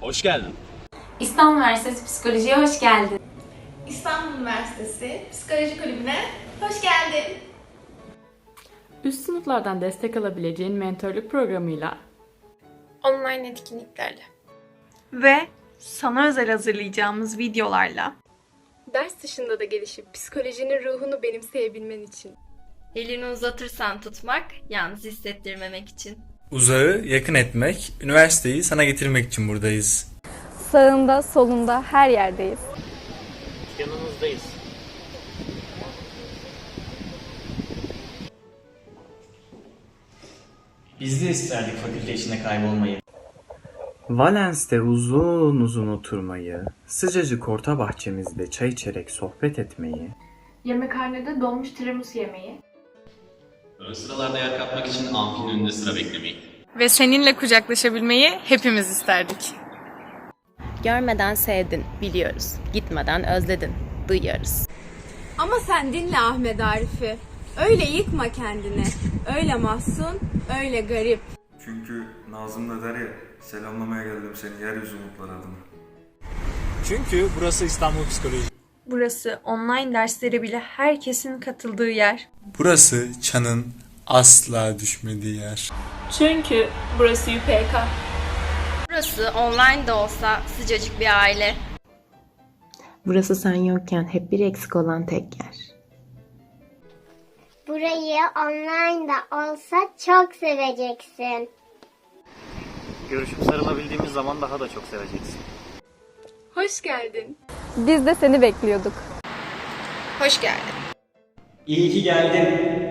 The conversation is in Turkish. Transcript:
Hoş geldin. İstanbul Üniversitesi Psikoloji'ye hoş geldin. İstanbul Üniversitesi Psikoloji Kulübü'ne hoş geldin. Üst sınıflardan destek alabileceğin mentorluk programıyla online etkinliklerle. ve sana özel hazırlayacağımız videolarla Ders dışında da gelişip psikolojinin ruhunu benimseyebilmen için. Elini uzatırsan tutmak, yalnız hissettirmemek için. Uzağı yakın etmek, üniversiteyi sana getirmek için buradayız. Sağında, solunda, her yerdeyiz. Yanınızdayız. Biz de isterdik fakülte içinde kaybolmayı. Valens'te uzun uzun oturmayı, sıcacık orta bahçemizde çay içerek sohbet etmeyi, yemekhanede donmuş tiramisu yemeği, Ön sıralarda yer kapmak için amfinin önünde sıra beklemeyi. ve seninle kucaklaşabilmeyi hepimiz isterdik. Görmeden sevdin, biliyoruz. Gitmeden özledin, duyuyoruz. Ama sen dinle Ahmet Arif'i. Öyle yıkma kendini. Öyle mahzun, öyle garip. Çünkü Nazım da der ya, selamlamaya geldim seni yeryüzü umutları adına. Çünkü burası İstanbul Psikoloji. Burası online derslere bile herkesin katıldığı yer. Burası çanın asla düşmediği yer. Çünkü burası UPK. Burası online de olsa sıcacık bir aile. Burası sen yokken hep bir eksik olan tek yer. Burayı online da olsa çok seveceksin. Görüşüp sarılabildiğimiz zaman daha da çok seveceksin. Hoş geldin. Biz de seni bekliyorduk. Hoş geldin. İyi ki geldin.